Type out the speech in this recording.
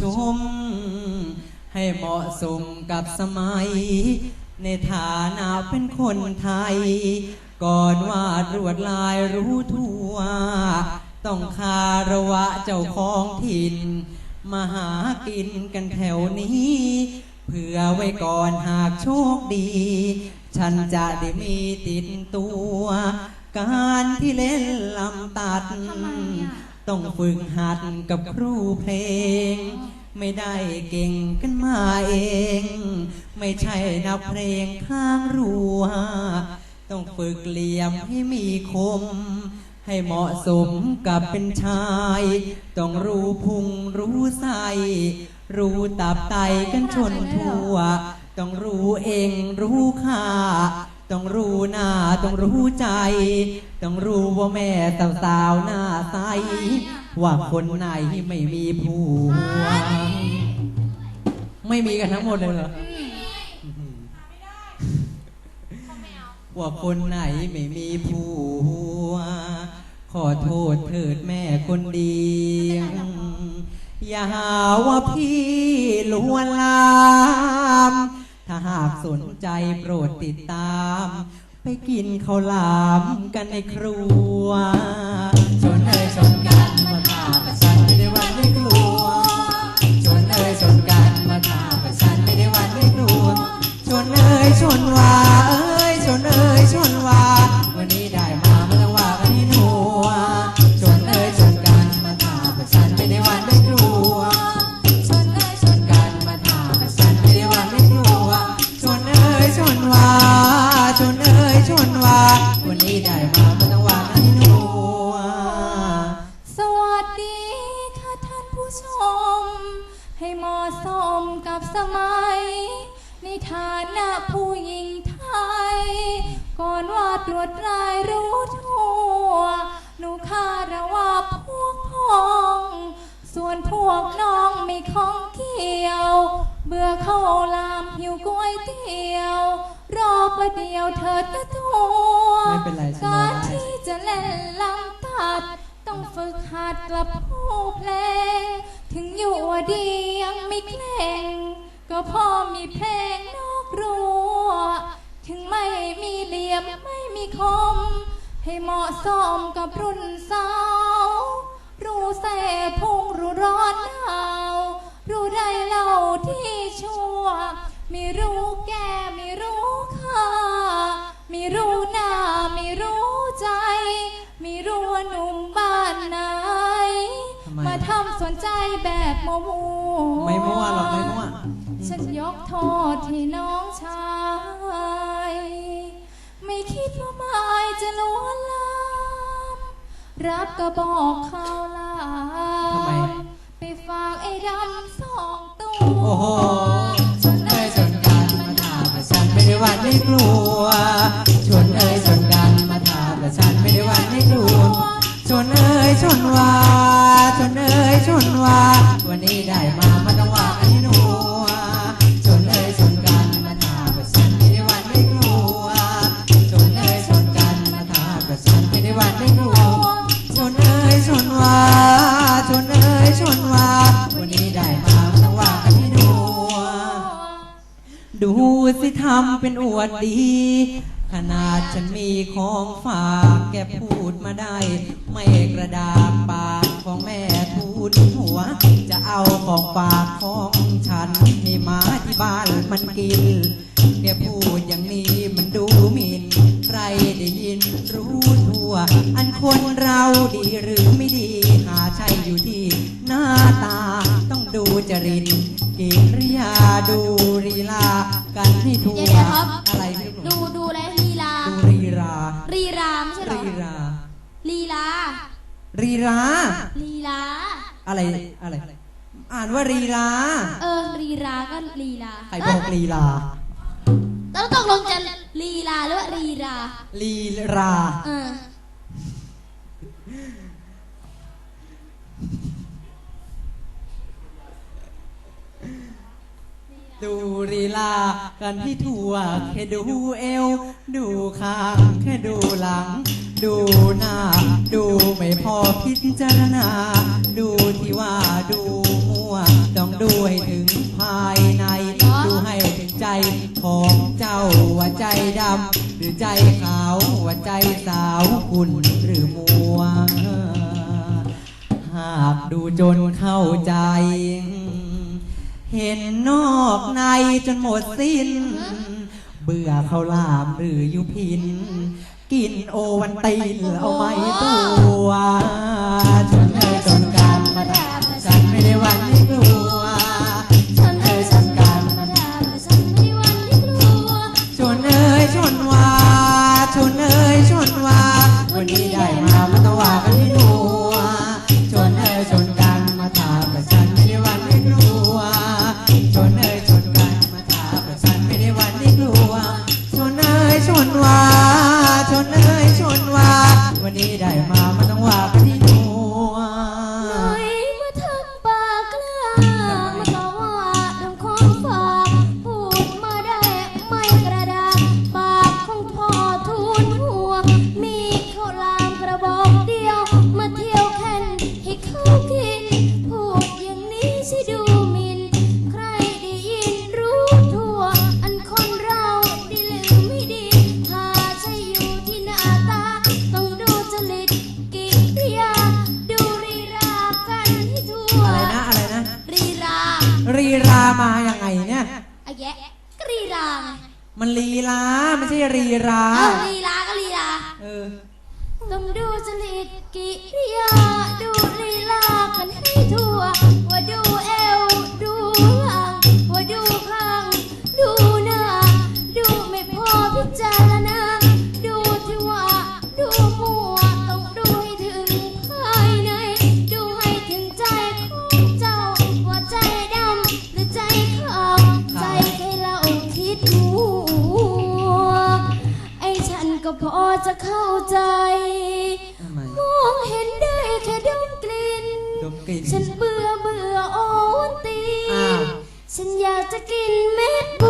ชม ให้เหมาะสมกับสมัย ในฐานะเป็นคนไทย ก่อนวาดรวดลายรู้ทั่ว ต้องคาระวะเจ้าของถิ่น มาหากินกันแถวนี้เผื่อไว้ก่อนหากโชคดี ฉันจะได้มีติดตัว การที่เล่นลำตัด ต้องฝึกหัดกับครูเพลง ไม่ได้เก่งกันมาเอง ไม่ใช่นักเพลงข้างรัว ต้องฝึกเหลี่ยมให้มีคม ให้เหมาะสมกับเป็นชาย ต้องรู้พุงรู้ไส้รู้ตับไตกันชนทั่ว ต้องรู้เองรู้ค่า ต้องรู้หน้าต้องรู้ใจ ต้องรู้ว่าแม่สาวๆหน้าใส ว่าคนไหนไม่มีผัว ไม่มีกันทั้งหมดเลยเหรอว่าคนไหนไม่มีผัว ขอโทษเถิดแม่คนดีอย่าหาว่าพี่ลวนลามถ้าหาก สนใจโปรดติดตาม ไปกินข้าวหลามกันในครัวชนเอ่ยชนกันมาทาประชันไม่ได้วันไม่กลัวชนเอ่ยชนกันมาทาประชันไม่ได้วันไม่กลัวชนเอ่ยชนว่า ก่อนว่าตรวจรายรู้ทั่ว หนูคาระว่าพวกพ้อง ส่วนพวกน้องไม่ข้องเกี่ยว เบื่อเข้าลามหิวก๋วยเตี๋ยว รอประเดียวเถิดตะทัวไม่เป็นไรฉันรอการที่จะเล่นลำตัด ต้องฝึกหัดกลับผู้เพลง ถึงอยู่ว่าดียังไม่เกรงก็พอมีเพลงนอกรั้วถึงไม่ มีเหลี่ยมไม่มีคม ให้เหมาะสมกับรุ่นสาว รู้แส่พุงรู้ร้อนหนาวรู้ได้เล่าที่ชั่ว ไม่รู้แก่ไม่รู้ค่าไม่รู้หน้าไม่รู้ใจ ไม่รู้ว่าหนุ่มบ้านไหนไมมาทำสนใจแบบมัวมัวไม่มั่วหรอกไม่มั่วฉันยกโทษที่น้องชาย คิดว่าไม่จะลวนลามรับกระบอกข้าวหลาทำไม มไปฝากไอ้ดำสองตัว โอ้โหชนเอ่ยชนกันมาถามแต่ฉันไม่ได้หวันไม่กลัวชนเอ่ยชนกันำเป็นอวดดี ขนาดฉันมีของฝากแกพูดมาได้ ไม่กระดาษปากของแม่ทูลหัว จะเอาของฝากของฉันนี่มาที่บ้านมันกิน แกพูดอย่างนี้มันดูหมินใครได้ยินรู้ทั่ว อันคนเราดีหรือ รีราลีลา อะไรอะไร อ่านว่ารีราเออรีราก็ลีลาใครบอกรีราแล้วตกลงจะลีลาหรือว่ารีราลีรา เออ ดูรีลากันที่ทั่วแค่ดูเอว ดูข้างแค่ดูหลัง ดูหน้า ดูไม่พอพิจารณา ดูที่ว่าดูมั่ว ต้องดูให้ถึงภายใน ดูให้ถึงใจของเจ้าว่าใจดำหรือใจขาวว่าใจสาวคุณหรือมัว หากดูจนเข้าใจ เห็นนอกในจนหมดสิ้น เบื่อเขาวหลามหรือยุพิน กินโอวันตีนเอาไม้ตัวฉันให้จน มาอย่างไงเนี่ย อะแยะกรีลามันลีลาไม่ใช่รีราเอาลีลาก็ลีลา เออต้องดูสนิทกิริยา ดูลีลากันให้ทั่วว่าดูเอ จะเข้าใจมองเห็นได้แค่ดมกลิ่นฉันเบื่อเบื่อโอวตี อ้ฉันอยากจะกินเม็ด